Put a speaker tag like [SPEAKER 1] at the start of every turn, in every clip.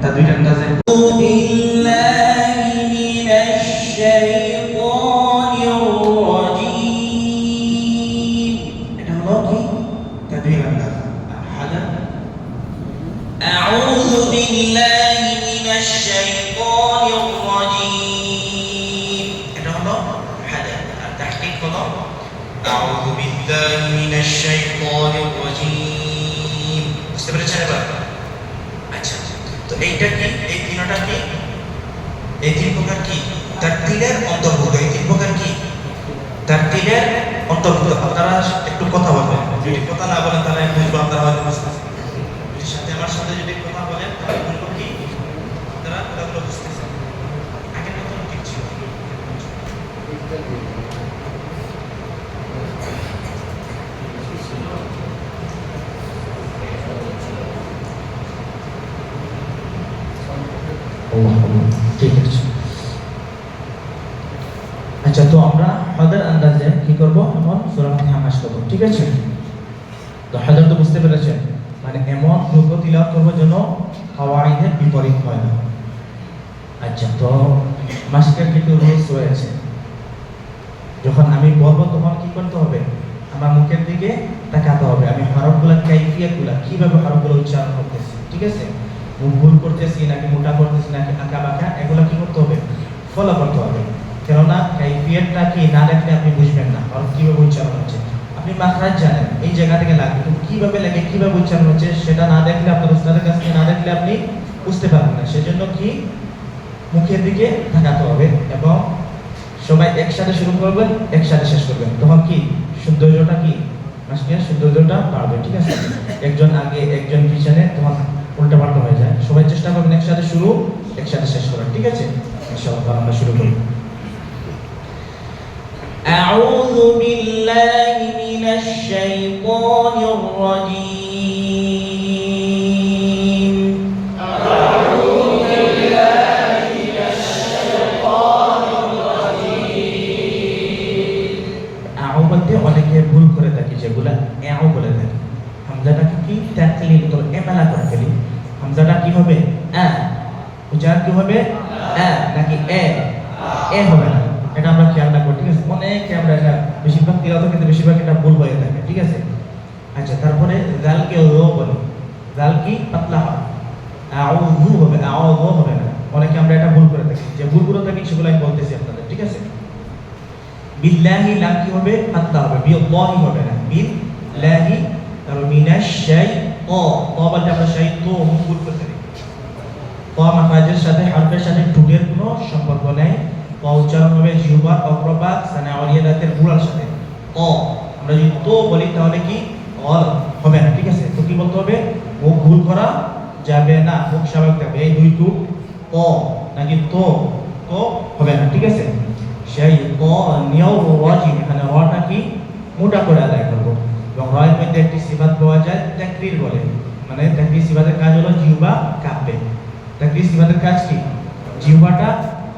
[SPEAKER 1] Tadwiran Gazette. এইটা কি? এই তিনটা কি? এই তিন প্রকার কি? তারতিলের অন্তর্ভুক্ত। এই তিন প্রকার কি? তারতিলের অন্তর্ভুক্ত। আপনারা একটু কথা বলবেন। যদি কথা না বলেন তাহলে বুঝব আপনারা হয়তো বুঝতেছেন যদি সাথে আমার সাথে যদি কথা বলেন তাহলে বলব কি আপনারা কথাগুলো বুঝতেছেন আগের কথা ঠিক ছিল
[SPEAKER 2] আল্লাহ আল্লাহ ঠিক আছে আচ্ছা তো আমরা হদের আন্দাজে কি করব? এখন সূরা ফাতিহা মাস করব, ঠিক আছে? তো হাজার তো বুঝতে পেরেছেন? মানে এমন রূপ তিলাওয়াত করব যেন কাওয়াইদের বিপরীত হয় না। আচ্ছা তো মাসকের কিছু রুলস রয়েছে যখন আমি বলব তখন কি করতে হবে? আমার মুখের দিকে তাকাতে হবে। আমি হরফগুলা, কাইফিয়াতগুলা কীভাবে হরফগুলো উচ্চারণ করতেছি, ঠিক আছে? ভুল করতেছি নাকি মোটা করতেছি নাকি আঁকা বাঁকা এগুলো কি করতে হবে? ফলো করতে হবে। কাইফিয়াতটা কি, না দেখলে আপনি বুঝবেন না, কারণ কীভাবে উচ্চারণ হচ্ছে। আপনি মাখরাজ জানেন, এই জায়গা থেকে লাগবে, কিন্তু কীভাবে লাগে, কীভাবে উচ্চারণ হচ্ছে, সেটা না দেখলে আপনার উস্তাদের কাছ থেকে না দেখলে আপনি বুঝতে পারবেন না। সেজন্য কি, মুখের দিকে তাকাতে হবে এবং সবাই একসাথে শুরু করবেন, একসাথে শেষ করবেন। তখন কি, সৌন্দর্যটা কি? সৌন্দর্যটা বাড়বে, ঠিক আছে? একজন আগে, একজন পিছনে, তখন উল্টা পাল্টা হয়ে যায়। সবাই চেষ্টা করবেন একসাথে শুরু, একসাথে শেষ করার, ঠিক আছে? আমরা শুরু করি।
[SPEAKER 3] أعوذ بالله من الشيطان الرجيم
[SPEAKER 2] আও বলতে অনেকে ভুল করে থাকি যেগুলা এও বলে থাকি হামজাটাকে কি তাকলিল করে এমেলা করে ফেলি হামজাটা কি হবে আ উচ্চারণ কি হবে আ নাকি এ এ হবে না এটা আমরা খেয়াল রাখব, ঠিক আছে? অনেকে আমরা এটা বেশিরভাগ তিলাতে কিন্তু বেশিরভাগ এটা ভুল হয়ে থাকে, ঠিক আছে? আচ্ছা তারপরে জালকে রো বলে। জাল কি পাতলা হয়। আউযু হবে আউযু হবে না। অনেকে আমরা এটা ভুল করে থাকি। যে ভুলগুলো থাকি সেগুলো আমি বলতেছি আপনাদের, ঠিক আছে? বিল্লাহি লাম কি হবে? পাতলা হবে। বিল্লাহি হবে না। বিল্লাহি তারপর মিনাশ শাই ও ত বলতে আমরা শাই তো মুকুল করতে দিই ত মাখাজের সাথে, হারফের সাথে ঠুটের কোনো সম্পর্ক নেই। ক উচ্চারণ হবে জিহ্বার অগ্রভাগ সানাওয়ালিয়া দাঁতের গুড়ার সাথে। ও আমরা যদি তো বলি, তাহলে কি? অল হবে না, ঠিক আছে? তো কি বলতে হবে? মুখ ভুল করা যাবে না, মুখ স্বাভাবিক থাকবে। এই দুই টুক ও নাকি তো তো হবে না, ঠিক আছে? সেই ক নিয়ম ওয়াজিব, এখানে রটা কি? মোটা করে আদায় করব। এবং রয়ের মধ্যে একটি সিফাত পাওয়া যায় তাকরির বলে। মানে তাকরির সিফাতের কাজ হলো জিহ্বা কাঁপবে। তাকরির সিফাতের কাজ কি? জিহ্বাটা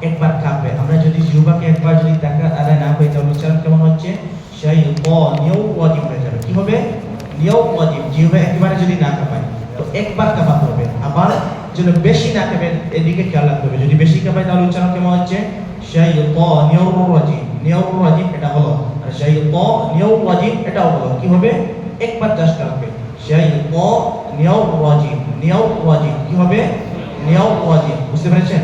[SPEAKER 2] একবার কাঁপবে। আমরা যদি জিহ্বাকে একবার যদি তাকাত আদায় না করি, তাহলে উচ্চারণ কেমন হচ্ছে? সেই নিয়ম ওয়াজিব হয়ে যাবে কি হবে? নিয়ম ওয়াজিব জিহ্বা একেবারে যদি না কাঁপায়, তো একবার কাঁপাতে হবে আবার যেন বেশি না কাঁপে, এদিকে খেয়াল রাখতে হবে। যদি বেশি কাঁপায়, তাহলে উচ্চারণ কেমন হচ্ছে? সেই নিয়ম ওয়াজিব এটা হলো। আর সেই ক নিয়ম ওয়াজিব এটাও হলো। কি হবে? একবার জাস্ট কাঁপবে। সেই ক নিয়ম ওয়াজিব নিয়ম ওয়াজিব কি হবে? নিয়ম ওয়াজিব বুঝতে পেরেছেন?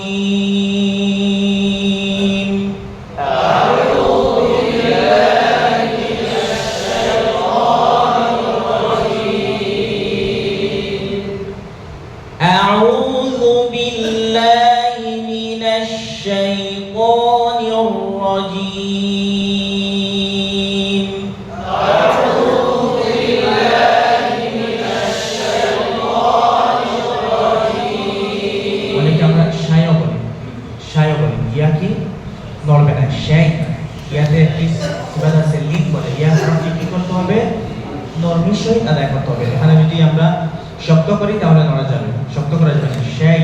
[SPEAKER 2] শক্ত করি তাহলে নড়া যাবে শক্ত করা যাবে না শাই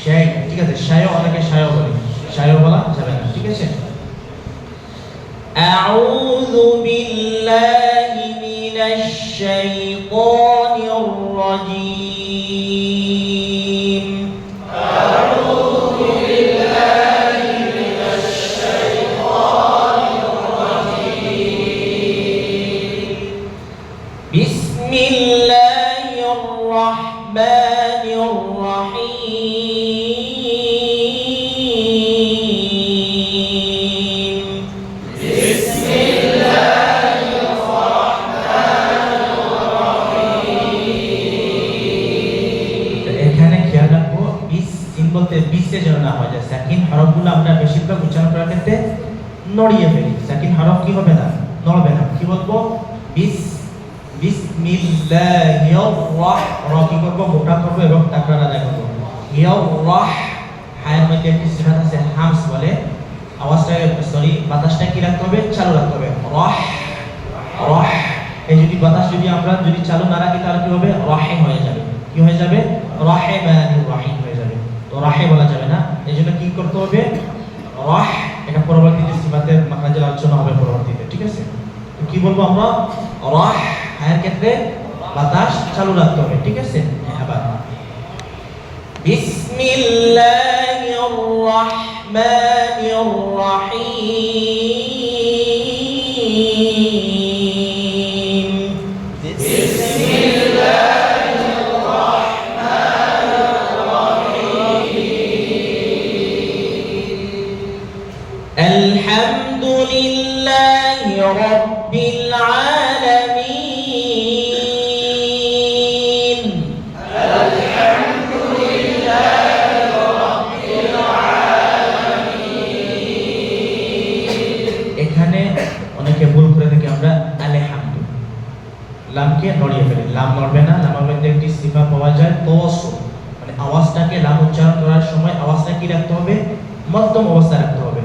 [SPEAKER 2] শাই ঠিক আছে সায় অনেকে সায় বলি সায় বলা যাবে না ঠিক আছে
[SPEAKER 3] أعوذ بالله من الشيطان
[SPEAKER 2] নড়িয়ে ফেলি। সাকিন হরফ কি হবে না? নড়বে না। কি বলব? বিস বিসমিল্লাহির রাহ কি করব? মোটা করব এবং তাকরার আদায় করব ইয়ার রাহ হায়ের মধ্যে একটি সিফাত আছে, হামস বলে। আওয়াজটা সরি, বাতাসটা কি রাখতে হবে? চালু রাখতে হবে। রাহ রাহ। এই যদি বাতাস যদি আমরা যদি চালু না রাখি, তাহলে কি হবে? রাহে হয়ে যাবে। কি হয়ে যাবে? রাহে রাহিম হয়ে যাবে। তো রাহে বলা যাবে না। এই জন্য কি করতে হবে? রহ, এটা পরবর্তীতে সিফাতের মাখাজের আলোচনা হবে পরবর্তীতে, ঠিক আছে? কি বলব আমরা? রহ, হায়ের ক্ষেত্রে বাতাস চালু রাখতে হবে, ঠিক আছে? হ্যাঁ, আবার। বিসমিল্লাহির রহমানির রহিম। লামকে নড়িয়ে ফেলে। লাম নড়বে না লামের মধ্যে একটি সিফা পাওয়া যায়। তওয়াসুল মানে আওয়াজটাকে লাম উচ্চারণ করার সময় আওয়াজটা কি রাখতে হবে? মধ্যম অবস্থায় রাখতে হবে।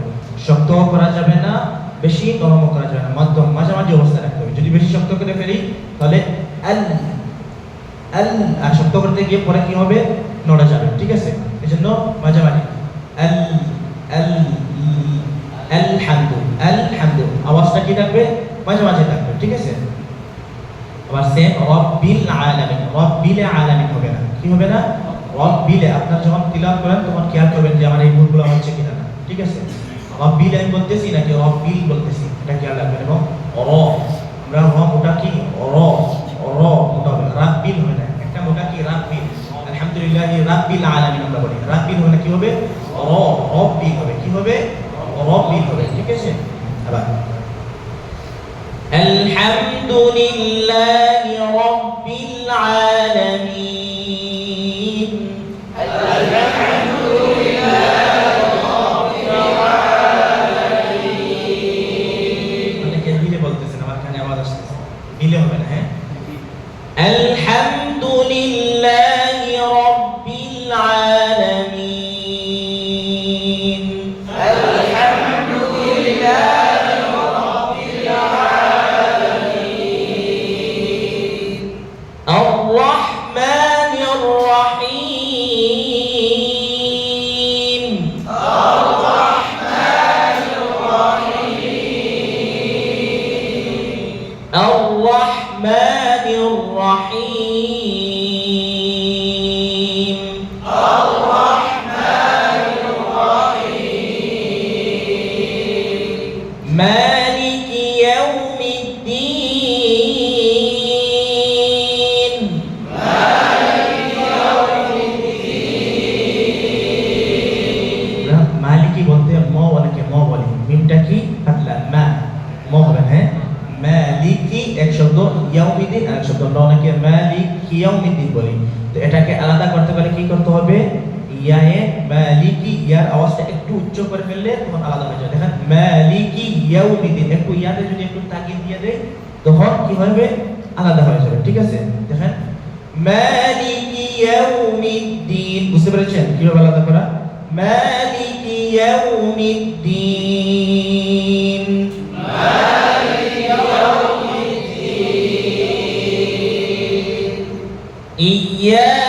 [SPEAKER 2] শক্ত করা যাবে না, বেশি নরম করা যাবে না। মধ্যম, মাঝামাঝি অবস্থায় রাখতে হবে। যদি বেশি শক্ত করে ফেলি, তাহলে আল আল আর শক্ত করতে গিয়ে পরে কি হবে? নড়া যাবে। ঠিক আছে? এই জন্য মাঝামাঝি আল আল আলহামদু আলহামদু আওয়াজটা কি থাকবে? মাঝে মাঝে থাকবে। ঠিক আছে? আবার সেম রব্বিল আলামিন রব্বিল আলামিন হবে না কি হবে না রব্বিল আপনারা যখন তিলাওয়াত করেন তখন খেয়াল করবেন যে আমার এই ভুলগুলো হচ্ছে কিনা না ঠিক আছে রব্বিল আমি বলতেছি নাকি রব্বিল বলতেছি এটা খেয়াল রাখবেন এবং র আমরা র মোটা কি র র মোটা হবে রাব্বিল হবে না একটা মোটা কি রাব্বিল আলহামদুলিল্লাহ রাব্বিল আলামিন আমরা বলি রাব্বিল হবে না কি হবে র রব্বিল হবে কি হবে রব্বিল হবে ঠিক আছে আবার
[SPEAKER 3] الحمد لله
[SPEAKER 2] আর এক শব্দ আমরা অনেকে মালিকি ইয়াউমিদ্দিন বলি। তো এটাকে আলাদা করতে গেলে কি করতে হবে? ইয়ায়ে মালিকি ইয়ার আওয়াজটা একটু উচ্চ করে ফেললে তখন আলাদা হয়ে যায় দেখেন, মালিকি ইয়াউমিদিন, একটু ইয়াতে যদি একটু তাকিয়ে দিয়ে দেয় তখন কি হবে? আলাদা হয়ে যাবে, ঠিক আছে? দেখেন, মালিকি ইয়াউমিদ্দিন, বুঝতে পেরেছেন? কীভাবে আলাদা করা? মালিকি ইয়াউমিদ্দিন। ইয়া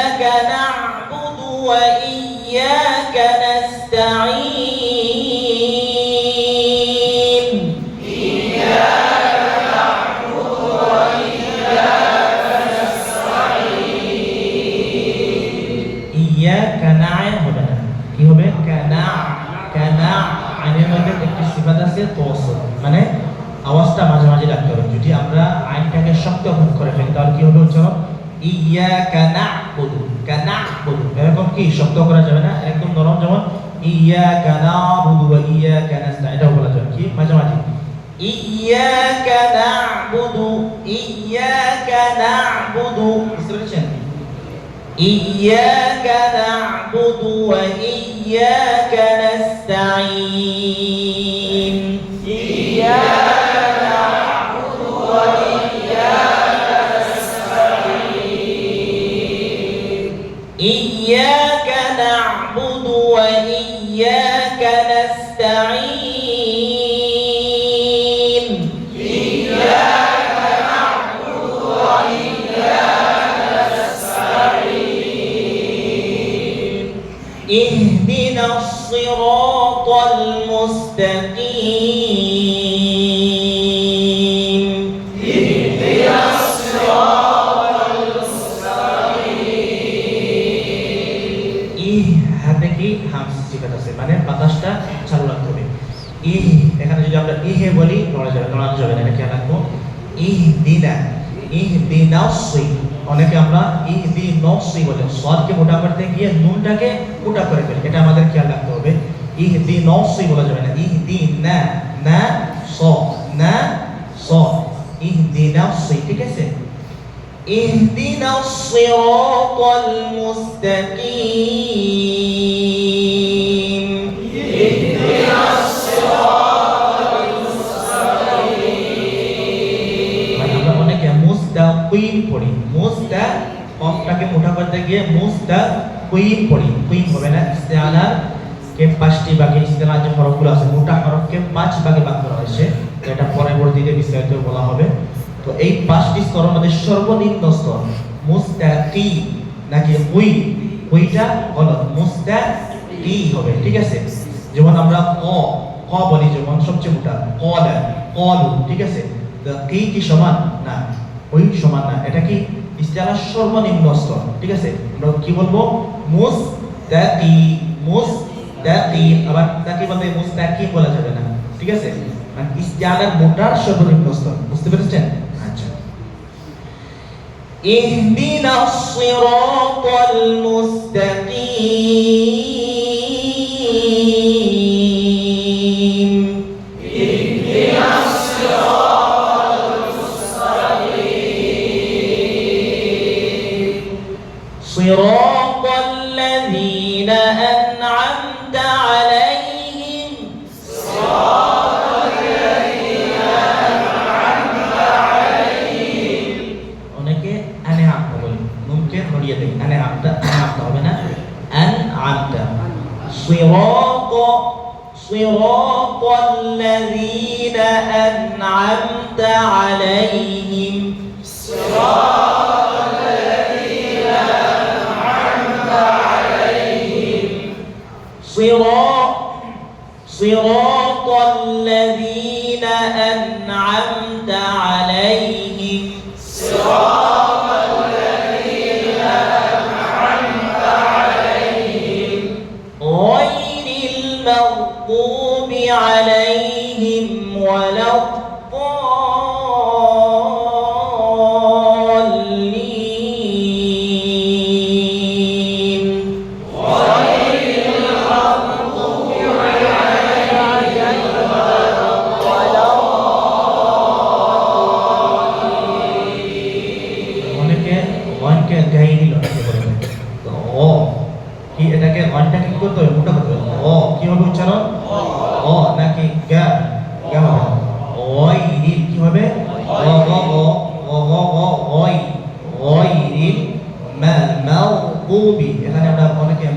[SPEAKER 2] কি হবে উচ্চারণ ইয়াকা না'বুদু কানা'বুদু এরকম কি? শব্দ করা যাবে না? একদম নরম, যেমন ইয়াকা না'বুদু ওয়া ইয়াকা নাস্তাইন এটা বলা যাবে। কি? মাঝামাঝি। ইয়াকা না'বুদু ইয়াকা না'বুদু। বুঝতে পেরেছেন? ইয়াকা না'বুদু ওয়া ইয়া المستقيم ইহ হাতে কি হামস সিফাত আছে মানে বাতাসটা চালু রাখতে হবে ইহ এখানে যদি আমরা ইহে বলি নড়া যাবে নড়ানো যাবে না এটা খেয়াল রাখবো ইহ দিনা ইহ দিনাসি অনেকে আমরা ইহ দি নসি বলে সদকে মোটা করতে গিয়ে নুনটাকে মোটা করে ফেলি এটা আমাদের খেয়াল রাখতে হবে ইহ দি নসি বলা যাবে না ইহ দি না না স না স ইহ দিনাসি ঠিক আছে اهدنا الصراط المستقيم মানে আমরা অনেকে মুস্তাকিম পড়ি মুস্তা কফটাকে মোটা করতে গিয়ে মুস্তাকিম পড়ি কুইম হবে না ইস্তেআলার কে পাঁচটি ভাগে ইস্তেআলার যে হরফগুলো আছে, মোটা হরফকে পাঁচ ভাগে ভাগ করা হয়েছে। এটা পরবর্তীতে বিস্তারিত বলা হবে। তো এই পাঁচটি স্তর আমাদের সর্বনিম্ন স্তর, মুস্তাকি নাকি হুই। হুইটা গলত, মুস্তাকি হবে, ঠিক আছে? যেমন আমরা ক ক বলি যেমন সবচেয়ে মোটা, কলা, কলু, ঠিক আছে? কি কি সমান? না ওই সমান না। এটা কি? ইস্তেলার সর্বনিম্ন স্তর, ঠিক আছে? আমরা কি বলব? মুস্তাকি মুস্তাকি। মুস্তাকি আবার তাকে বলতে মুস্তাকি বলা যাবে না। ঠিক আছে? মানে ইস্তিয়ানার মোটার সর্বনিম্ন স্তর? বুঝতে পেরেছেন? আচ্ছা। ইহদিনাস সিরাতাল মুস্তাকিম।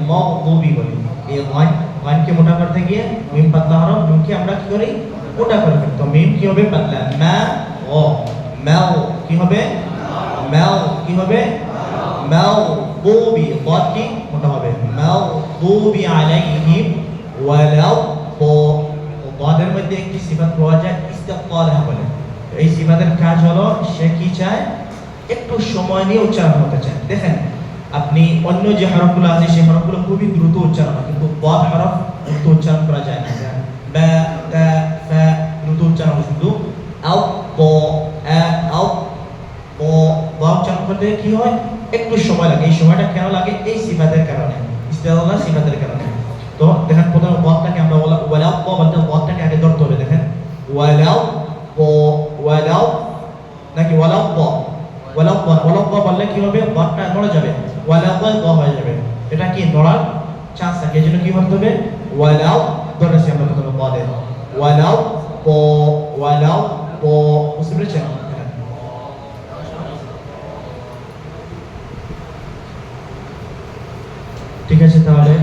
[SPEAKER 2] মগদুবি বলি। এই ওয়াইন ওয়াইনকে মোটা করতে গিয়ে মিম পাতলা হরফ মিমকে আমরা কি করি? মোটা করে ফেলি। তো মিম কি হবে? পাতলা। মা, ও, ম্যাও কি হবে? ম্যাও কি হবে? ম্যাও বুবি বদ কি? মোটা হবে। ম্যাও বুবি আলাইহিম ওয়ালাউ ও বাদের মধ্যে একটি সিফাত পাওয়া যায় ইস্তেকলাহা বলে। এই সিফাতের কাজ হলো, সে কি চায়? একটু সময় নিয়ে উচ্চারণ হতে চায়। দেখেন আপনি অন্য যে হরফগুলো আছে সেই হরফগুলো খুবই দ্রুত উচ্চারণ হয় কিন্তু ব হরফ দ্রুত উচ্চারণ করা যায় না। হ্যাঁ। দ্রুত উচ্চারণ শুধু আও ব আও ব ব উচ্চারণ করতে কি হয়? একটু সময় লাগে। এই সময়টা কেন লাগে? এই সিফাতের কারণে। ইস্তেদাল্লাহ সিফাতের কারণে। তো দেখেন প্রথমে বদটাকে আমরা বলা ওয়ালাও ব বলতে বদটাকে আগে ধরতে হবে দেখেন। ওয়ালাও ব ওয়ালাও নাকি ওয়ালাও ব ওয়ালাও ব ওয়ালাও ব বললে কি হবে? বদটা ধরে যাবে। ওয়ালাউ প প হয়ে যাবে। এটা কি? নড়ার চান্স থাকে। এজন্য কি করতে হবে? ওয়ালাউ ধরেছি আমরা প্রথমে পদে ওয়ালাও প ওয়ালাও প বুঝতে পেরেছেন। ঠিক আছে তাহলে